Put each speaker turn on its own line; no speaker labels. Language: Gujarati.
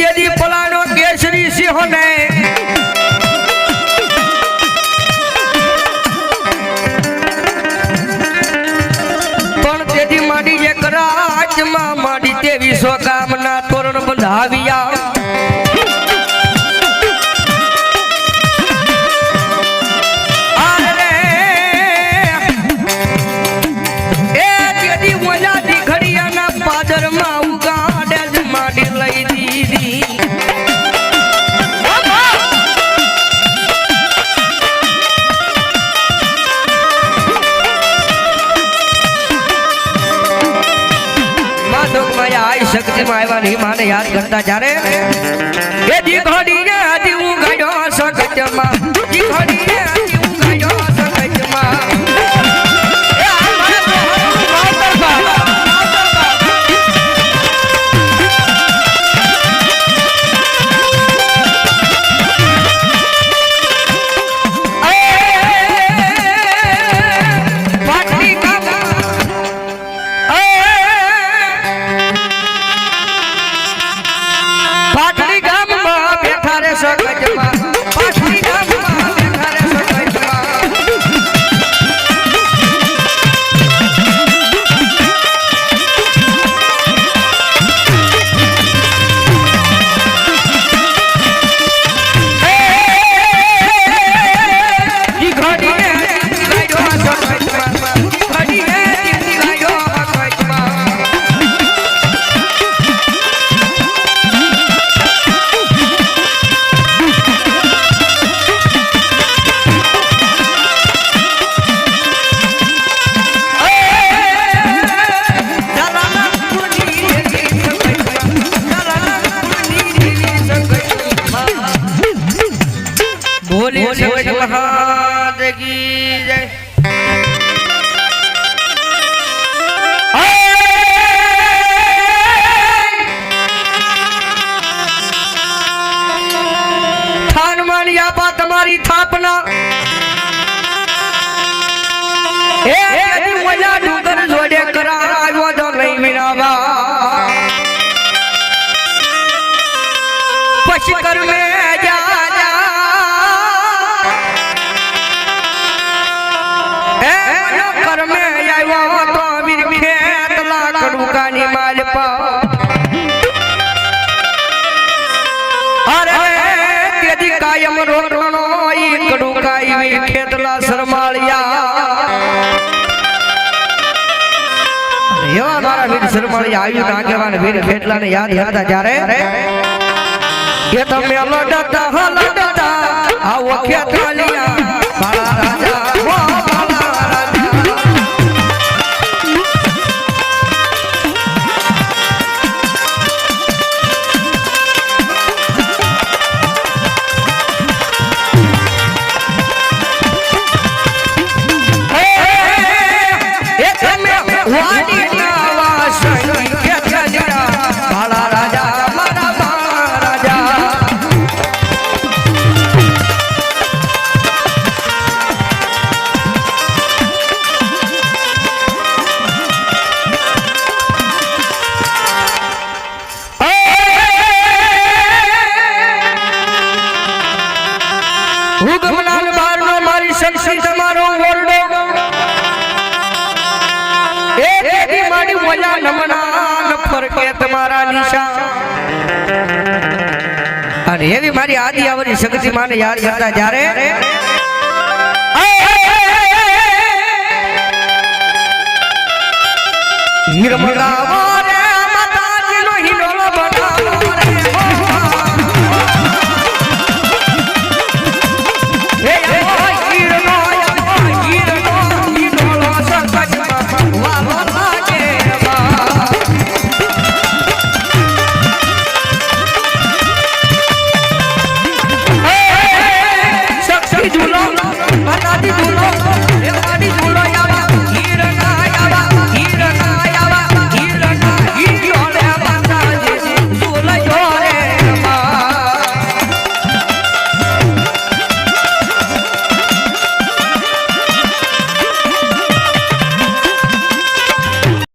જેદી પલાનો કેસરી સિંહ ને પણ તેથી માડી જે કરાચમાં માડી તેવી સ્વકામના તોરણ બંધાવ્યા. શક્તિમાં આવ્યા નહીં માને યાદ કરતા જ્યારે એ ಜಪ બોલે મહાદેવ જય. તમારી થાપના. એ મજા ડુંગર જોડે કરાવ્યો તો નહીં વિનાવા પછી કરમે કરમે આવ્યો તો વીર ખેત લાકડુકાની માલપા અરે તેદી કાયમ રોટણો ઈ કડુકાઈ ખેતલા શરમાળિયા. એવા મારા વીર શરમાળિયા આવ્યું યાદ હતા જ્યારે? કે તમે આવો ખેતલિયા શક્તિ તમારો ઓરડો એ દેવી મારી મજા નમનાન ફરકે તમારા નિશા અને એવી મારી આદિ આવરી શક્તિ માને યાદ કરતા જ્યારે. હિરમલા